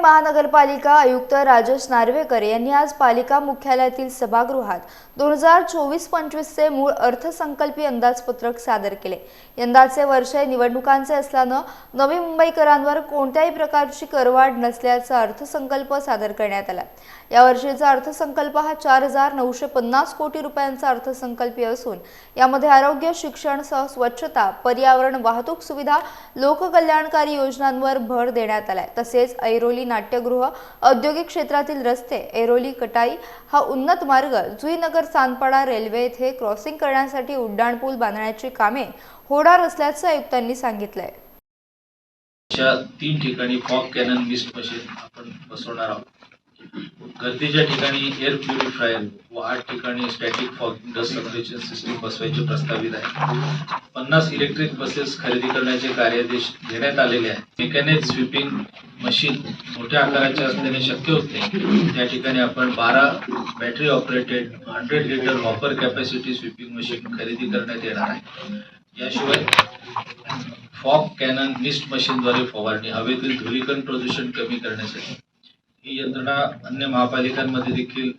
महानगरपालिका आयुक्त राजेश नार्वेकर यांनी आज पालिका मुख्यालयातील सभागृहात दोन हजार चोवीस पंचवीसचे मूळ अर्थसंकल्पीय अंदाजपत्रक सादर केले. यंदाचे वर्ष निवडणुकांचे असल्यानं नवी मुंबईकरांवर कोणत्याही प्रकारची करवाढ नसल्याचा अर्थसंकल्प सादर करण्यात आला. यावर्षीचा अर्थसंकल्प हा चार हजार नऊशे पन्नास कोटी रुपयांचा अर्थसंकल्पीय असून यामध्ये आरोग्य शिक्षण सह स्वच्छता पर्यावरण वाहतूक सुविधा लोककल्याणकारी योजनांवर भर देण्यात आलाय. तसेच ऐरोली नाट्यगृह औद्योगिक क्षेत्रातील रस्ते एरोली कटाई हा उन्नत मार्ग जुईनगर सानपाडा रेल्वे येथे क्रॉसिंग करण्यासाठी उड्डाणपूल बांधण्याची कामे होणार असल्याचं आयुक्तांनी सांगितलंय. तीन ठिकाणी फॉग कॅनन मिस्ट मशीन आपण बसवणार आहोत. गर्दीच्या ठिकाणी एअर प्युरिफायर व आठ ठिकाणी static fog dust separation system बसवायचे प्रस्तावित आहे. पन्नास इलेक्ट्रिक बसेस खरेदी करण्याचे कार्यादेश घेण्यात आलेले आहेत मेकॅनिक स्वीपिंग मशीन मोठ्या आकाराचे असल्याने शक्य होत नाही. त्या ठिकाणी आपण बारा battery operated hundred litre hopper capacity sweeping machine खरेदी करण्यात येणार आहे. याशिवाय फॉग कॅनन मिस्ट मशीनद्वारे फवारणी हवेतील धुलीकण प्रदूषण कमी करण्यासाठी. ही यंत्रणा अन्य महापालिकांमध्ये देखील